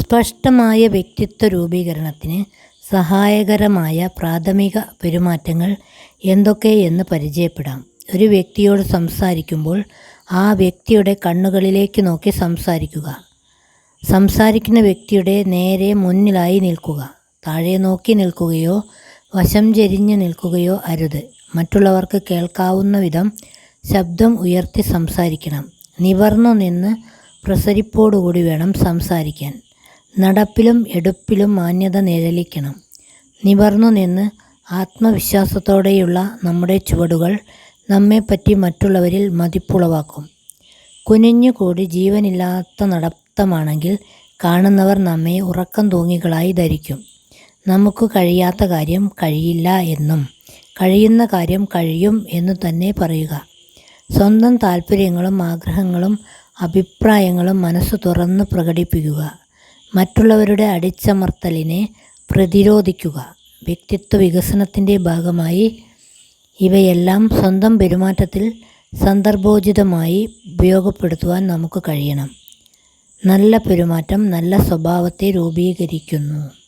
സ്പഷ്ടമായ വ്യക്തിത്വ രൂപീകരണത്തിന് സഹായകരമായ പ്രാഥമിക പെരുമാറ്റങ്ങൾ എന്തൊക്കെയെന്ന് പരിചയപ്പെടാം. ഒരു വ്യക്തിയോട് സംസാരിക്കുമ്പോൾ ആ വ്യക്തിയുടെ കണ്ണുകളിലേക്ക് നോക്കി സംസാരിക്കുക. സംസാരിക്കുന്ന വ്യക്തിയുടെ നേരെ മുന്നിലായി നിൽക്കുക. താഴെ നോക്കി നിൽക്കുകയോ വശം ചെരിഞ്ഞ് നിൽക്കുകയോ അരുത്. മറ്റുള്ളവർക്ക് കേൾക്കാവുന്ന വിധം ശബ്ദം ഉയർത്തി സംസാരിക്കണം. നിവർന്നു നിന്ന് പ്രസരിപ്പോടുകൂടി വേണം സംസാരിക്കാൻ. നടപ്പിലും എടുപ്പിലും മാന്യത നിഴലിക്കണം. നിവർന്നു നിന്ന് ആത്മവിശ്വാസത്തോടെയുള്ള നമ്മുടെ ചുവടുകൾ നമ്മെപ്പറ്റി മറ്റുള്ളവരിൽ മതിപ്പുളവാക്കും. കുനിഞ്ഞുകൂടി ജീവനില്ലാത്ത നടത്തമാണെങ്കിൽ കാണുന്നവർ നമ്മെ ഉറക്കം തൂങ്ങികളായി ധരിക്കും. നമുക്ക് കഴിയാത്ത കാര്യം കഴിയില്ല എന്നും കഴിയുന്ന കാര്യം കഴിയും എന്ന് തന്നെ പറയുക. സ്വന്തം താല്പര്യങ്ങളും ആഗ്രഹങ്ങളും അഭിപ്രായങ്ങളും മനസ്സ് തുറന്ന് പ്രകടിപ്പിക്കുക. മറ്റുള്ളവരുടെ അടിച്ചമർത്തലിനെ പ്രതിരോധിക്കുക. വ്യക്തിത്വ വികസനത്തിന്റെ ഭാഗമായി ഇവയെല്ലാം സ്വന്തം പെരുമാറ്റത്തിൽ സന്ദർഭോചിതമായി ഉപയോഗപ്പെടുത്തുവാൻ നമുക്ക് കഴിയണം. നല്ല പെരുമാറ്റം നല്ല സ്വഭാവത്തെ രൂപീകരിക്കുന്നു.